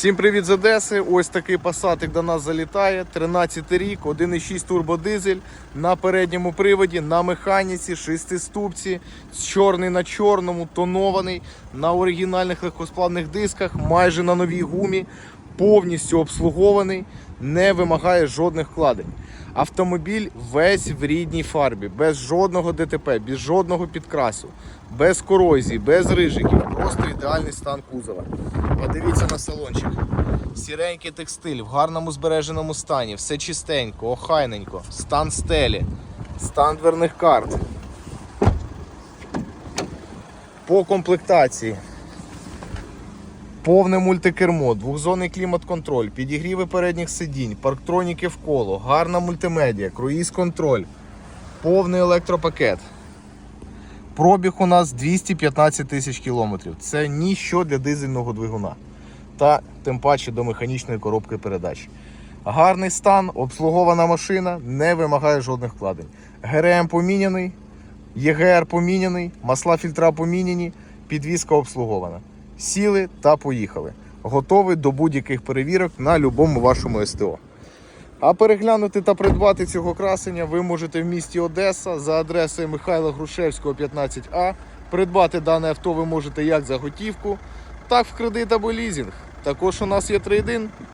Всім привіт з Одеси. Ось такий пасатик до нас залітає. 13 рік, 1,6 турбодизель на передньому приводі, на механіці, шестиступці, чорний на чорному, тонований, на оригінальних легкосплавних дисках, майже на новій гумі, повністю обслугований, не вимагає жодних вкладень. Автомобіль весь в рідній фарбі, без жодного ДТП, без жодного підкрасу, без корозії, без рижиків. Просто ідеальний стан кузова. Подивіться на салончик. Сіренький текстиль в гарному збереженому стані, все чистенько, охайненько, стан стелі, стан дверних карт. По комплектації. Повне мультикермо, двохзонний клімат-контроль, підігріви передніх сидінь, парктроніки в коло, гарна мультимедіа, круїз-контроль, повний електропакет. Пробіг у нас 215 тисяч кілометрів. Це ніщо для дизельного двигуна. Та тим паче до механічної коробки передач. Гарний стан, обслугована машина, не вимагає жодних вкладень. ГРМ поміняний, ЄГР поміняний, масла фільтра поміняні, підвізка обслугована. Сіли та поїхали. Готовий до будь-яких перевірок на будь-якому вашому СТО. А переглянути та придбати цього красення ви можете в місті Одеса за адресою Михайла Грушевського, 15А. Придбати дане авто ви можете як за готівку, так в кредит або лізінг. Також у нас є трейдин.